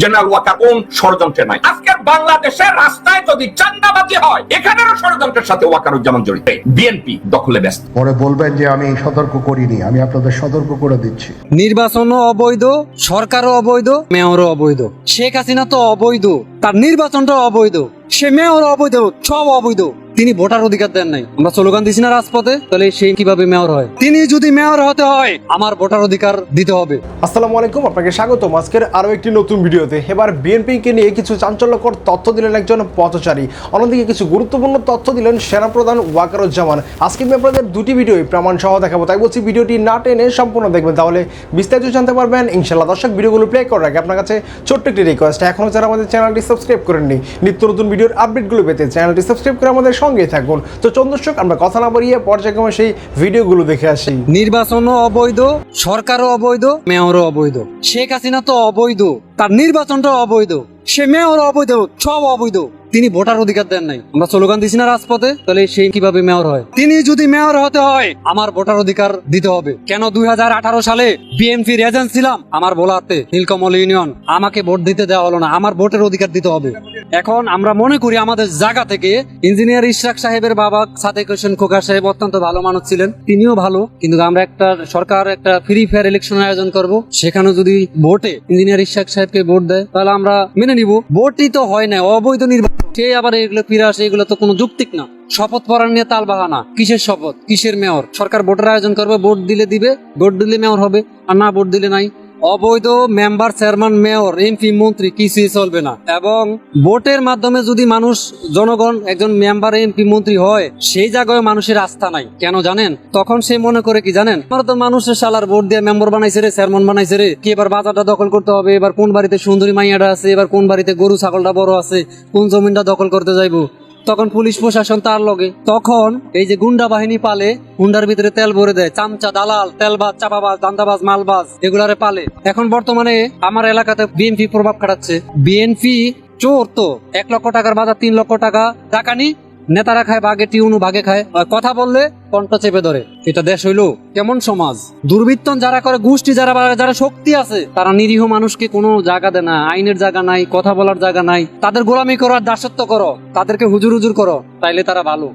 General Waker কোন ষড়যন্ত্রে নাই। আজকের বাংলাদেশের রাস্তায় যদি চান্দাবাজি হয় এখানেরও ষড়যন্ত্রের সাথে ওয়াকারুজ্জামান জড়িত। বিএনপি দখলে ব্যস্ত। পরে বলবেন যে আমি সতর্ক করিনি আমি আপনাদের সতর্ক করে দিচ্ছি। নির্বাচনও অবৈধ সরকারও অবৈধ মেয়রও অবৈধ। শেখ হাসিনা তো অবৈধ তার নির্বাচনটাও অবৈধ। সে মেয়র অবৈধ সব অবৈধ। তিনি ভোটার অধিকার দেন নাই। আমরা স্লোগান দিছি না রাজপথে, তাহলে সে কীভাবে মেয়র হয়? তিনি যদি মেয়র হতে হয়, আমার ভোটার অধিকার দিতে হবে। আসসালামু আলাইকুম, আপনাকে স্বাগতম। আজকের আরও একটি নতুন ভিডিওতে। এবার বিএনপিকে নিয়ে কিছু চাঞ্চল্যকর তথ্য দিলেন একজন পথচারী। অন্যদিকে কিছু গুরুত্বপূর্ণ তথ্য দিলেন সেনাপ্রধান ওয়াকারুজ্জামান। আজকে আমি আপনাদের দুটি ভিডিওই প্রমাণ সহ দেখাবো। তাই বলছি, ভিডিওটি না টেনে সম্পূর্ণ দেখবেন। তাহলে বিস্তারিত জানতে পারবেন। ইনশাল্লাহ দর্শক, ভিডিওগুলো প্লে করার আগে আপনার কাছে ছোট্ট একটি রিকোয়েস্ট এখনও যারা আমাদের চ্যানেলটি সাবস্ক্রাইব করেননি, নিত্য নতুন ভিডিওর আপডেটগুলো পেতে চ্যানেলটি সাবস্ক্রাইব করে আমাদের সঙ্গেই থাকুন। তো চোদ্দ দর্শক, আমরা কথা না বাড়িয়ে পর্যায়ক্রমে সেই ভিডিওগুলো দেখে আসি। নির্বাচনও অবৈধ, সরকারও অবৈধ, মেয়রও অবৈধ। শেখ হাসিনা তো অবৈধ, তার নির্বাচনটাও অবৈধ। সে মেয়র অবৈধ, সব অবৈধ। তিনি ভোটার অধিকার দেন নাই। আমরা স্লোগান দিছি না রাজপথে, তাহলে সে কীভাবে মেয়র হয়? তিনি যদি মেয়র হতে হয়, আমার ভোটার অধিকার দিতে হবে। কেন দুই হাজার আঠারো সালে বিএনপির এজেন্ট ছিলাম? আমার ভোলাতে নীলকমল ইউনিয়ন, আমাকে ভোট দিতে দেওয়া হলো না। আমার ভোটের অধিকার দিতে হবে। এখন আমরা মনে করি আমাদের জায়গা থেকে ইঞ্জিনিয়ার ইশরাক সাহেবের বাবা সাদেক হোসেন খোকা সাহেব অত্যন্ত ভালো মানুষ ছিলেন। তিনিও ভালো, কিন্তু আমরা একটা সরকার, একটা ফ্রি ফেয়ার ইলেকশন আয়োজন করব। সেখানে যদি ভোটে ইঞ্জিনিয়ার ইশরাক সাহেবকে ভোট দেয়, তাহলে আমরা মেনে নিব। ভোটই তো হয় না, অবৈধ নির্বাচন। সে আবার এগুলো ফিরে আসে, এগুলো তো কোনো যুক্তিক না। শপথ পড়ার নিয়ে তাল বাহানা। কিসের শপথ? কিসের মেয়র? সরকার ভোটের আয়োজন করবে, ভোট দিলে দিবে, ভোট দিলে মেয়র হবে, আর না ভোট দিলে নাই। অবৈধ মেম্বার, চেয়ারম্যান, মেয়র, এমপি, মন্ত্রী কিছুই চলবে না। এবং ভোটের মাধ্যমে যদি মানুষ, জনগণ একজন মেম্বার, এমপি, মন্ত্রী হয়, সেই জায়গায় মানুষের আস্থা নাই। কেন জানেন? তখন সে মনে করে কি জানেন? আমার তো মানুষের সালার ভোট দিয়ে মেম্বার বানাইছে রে, চেয়ারম্যান বানাইছে রে। কি এবার বাজারটা দখল করতে হবে? এবার কোন বাড়িতে সুন্দরী মাইয়াটা আছে? এবার কোন বাড়িতে গরু, ছাগলটা বড় আছে? কোন জমিনটা দখল করতে যাইবো? তখন পুলিশ প্রশাসন তার লগে। তখন এই যে গুন্ডা বাহিনী পালে, গুন্ডার ভিতরে তেল ভরে দেয়। চামচা, দালাল, তেলবাজ, চাপাবাজ, দান্দাবাজ, মালবাজ, এগুলারে পালে। এখন বর্তমানে আমার এলাকাতে বিএনপি প্রভাব খাটাচ্ছে। বিএনপি চোর তো। এক লক্ষ টাকার বাজার, তিন লক্ষ টাকা। টাকা নি নেতারা খায় ভাগে টিউনু ভাগে খায়, আর কথা বললে কণ্ঠ চেপে ধরে। এটা দেশ হইল কেমন সমাজ? দুর্বৃত্তন যারা করে, গোষ্ঠী যারা যারা শক্তি আছে, তারা নিরীহ মানুষকে কোনো জায়গা দেয় না, আইনের জায়গা নাই, কথা বলার জায়গা নাই। তাদের গোলামি করো আর দাসত্ব করো, তাদেরকে হুজুর হুজুর করো, তাইলে তারা ভালো।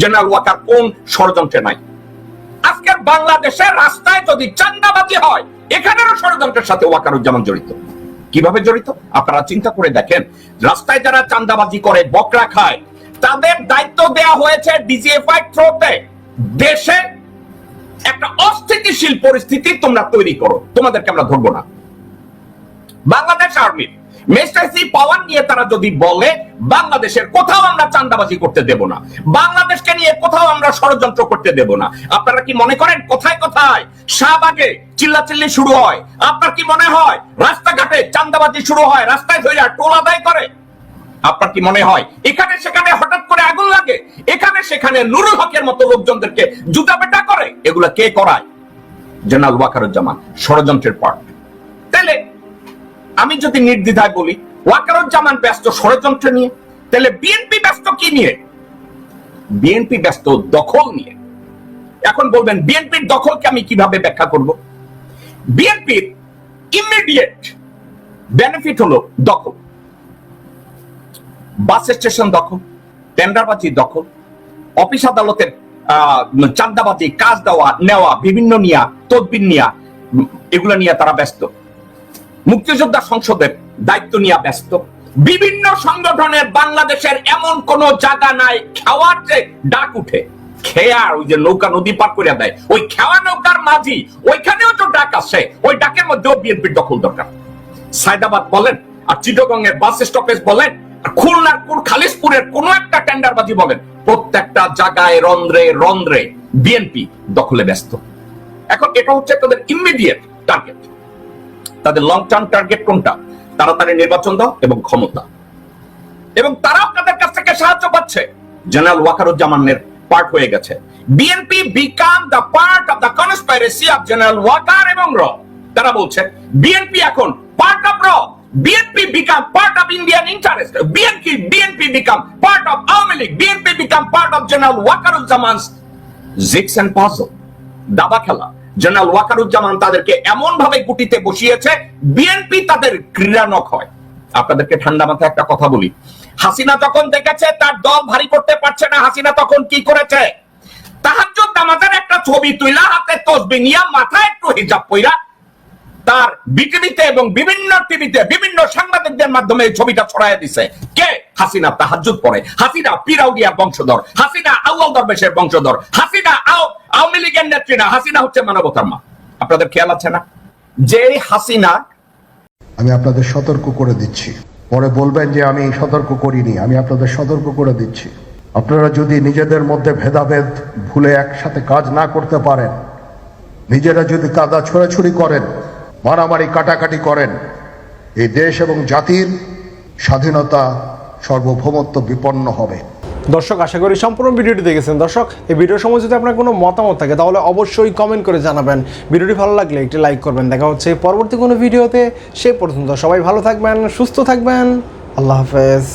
জেনারেল ওয়াকার কোন ষড়যন্ত্রে নাই? আজকের বাংলাদেশের রাস্তায় যদি চান্দাবাজি হয়, এখানেরও ষড়যন্ত্রের সাথে ওয়াকারুজ্জামান জড়িত। কীভাবে জড়িত? আপনারা চিন্তা করে দেখেন, রাস্তায় যারা চান্দাবাজি করে, বকরা খায় তাদের দায়িত্ব দেয়া হয়েছে ডিজিএফআই থ্রোতে। দেশে একটা অস্থিতিশীল পরিস্থিতি তোমরা তৈরি করো। তোমাদেরকে আমরা ধরবো না। বাংলাদেশ আর্মির মেস্টাইসি পাওয়ার নিয়ে তারা যদি বলে, বাংলাদেশের কোথাও আমরা চান্দাবাজি করতে দেব না। বাংলাদেশকে নিয়ে কোথাও আমরা ষড়যন্ত্র করতে দেব না। আপনারা কি মনে করেন কোথায় কোথায়? শাহবাগে চিল্লাচিল্লি শুরু হয়। আপনার কি মনে হয় রাস্তাঘাটে চান্দাবাজি শুরু হয়? রাস্তায় ধরে টোল আদায় করে? আপনার কি মনে হয়? এখানে সেখানে হঠাৎ করে আগুন লাগে? এখানে সেখানে নুরুল হকের মতো লোকজনদেরকে জুতা পেটা করে? এগুলা কে করায়? জেনারেল ওয়াকারুজ্জামান, ষড়যন্ত্রের পার্ট। তাহলে আমি যদি নির্দ্বিধায় বলি, ওয়াকারুজ্জামান ব্যস্ত ষড়যন্ত্র নিয়ে তাহলে বিএনপি ব্যস্ত কি নিয়ে? বিএনপি ব্যস্ত দখল নিয়ে। এখন বলবেন, বিএনপির দখলকে আমি কীভাবে ব্যাখ্যা করব? বিএনপির ইমিডিয়েট বেনিফিট হলো দখল। বাস স্টেশন দখল টেন্ডারবাজি দখল অফিস আদালতের আহ, চাঁদাবাজি কাজ দেওয়া নেওয়া বিভিন্ন নিয়া তদবির নিয়া এগুলো নিয়ে তারা ব্যস্ত। মুক্তিযোদ্ধা সংসদের দায়িত্ব নিয়ে ব্যস্ত। বিভিন্ন সংগঠনের বাংলাদেশের এমন কোন জায়গা নাই খাওয়ার যে ডাক উঠে। খেয়ার ওই যে নৌকা নদী পার করে দেয়। ওই খেওয়া নৌকার মাঝি ওইখানেও তো ডাক আসে। ওই ডাকের মধ্যেও বিএনপির দখল দরকার। সায়দাবাদ বলেন আর চিটগং এর বাস স্টপেজ বলেন খুলনার খালিশপুরের কোন একটা টেন্ডারবাজি বলেন, প্রত্যেকটা জায়গায় রন্ধ্রে রন্ধ্রে বিএনপি দখলে ব্যস্ত। এখন এটা হচ্ছে তাদের ইমিডিয়েট টার্গেট তাদের লং টার্ম টার্গেট কোনটা তাড়াতাড়ি নির্বাচন দাও এবং ক্ষমতা। এবং তারাও তাদের কাছ থেকে সাহায্য পাচ্ছে। জেনারেল ওয়াকারুজ্জামানের পার্ট হয়ে গেছে। BNP become the part of the conspiracy of general Waker এবং র। তারা বলছে, বিএনপি এখন পার্ট অফ র। BNP part of Indian interest BNP BNP become part of Awami League. BNP become part of general Wakeruzzaman jigs and puzzle দাবা খেলা। General Wakeruzzaman তাদেরকে এমন ভাবে গুটিতে বসিয়েছে বিএনপি তাদের ক্রীড়ানক হয়। আপনাদেরকে ঠান্ডা মাথায় একটা কথা বলি। হাসিনা যখন দেখেছে, তার দল ভারী করতে পারছে না। হাসিনা তখন কি করেছে? তাহাজ্জুদ নামাজের একটা ছবি তুইলা হাতে তসবি নিয়া মাথায় একটু হিজাব পইরা তার বিকিনিতে এবং বিভিন্ন টিভিতে, বিভিন্ন সাংবাদিকদের মাধ্যমে এই ছবিটা ছড়াইয়া দিছে। কে? হাসিনা তাহাজ্জুদ পড়ে হাসিনা পিরাউডিয়ার বংশধর। হাসিনা আউয়াল দরবেশের বংশধর। হাসিনা আও- আওয়ামী লীগের নেত্রী না। হাসিনা হচ্ছে মানবতার মা। আপনাদের খেয়াল আছে না? যে হাসিনা আমি আপনাদের সতর্ক করে দিচ্ছি। পরে বলবেন যে আমি সতর্ক করিনি। আমি আপনাদের সতর্ক করে দিচ্ছি। আপনারা যদি নিজেদের মধ্যে ভেদাভেদ ভুলে একসাথে কাজ না করতে পারেন, নিজেরা যদি কাদা ছোড়াছুড়ি করেন মারামারি কাটাকাটি করেন। এই দেশ এবং জাতির স্বাধীনতা সর্বভৌমত্ব বিপন্ন হবে। দর্শক, আশা করি সম্পূর্ণ ভিডিওটি দেখেছেন। দর্শক, এই ভিডিওর সময় যদি আপনার কোনো মতামত থাকে, তাহলে অবশ্যই কমেন্ট করে জানাবেন। ভিডিওটি ভালো লাগলে একটি লাইক করবেন। দেখা হচ্ছে পরবর্তী কোনো ভিডিওতে। সে পর্যন্ত সবাই ভালো থাকবেন, সুস্থ থাকবেন। আল্লাহ হাফেজ।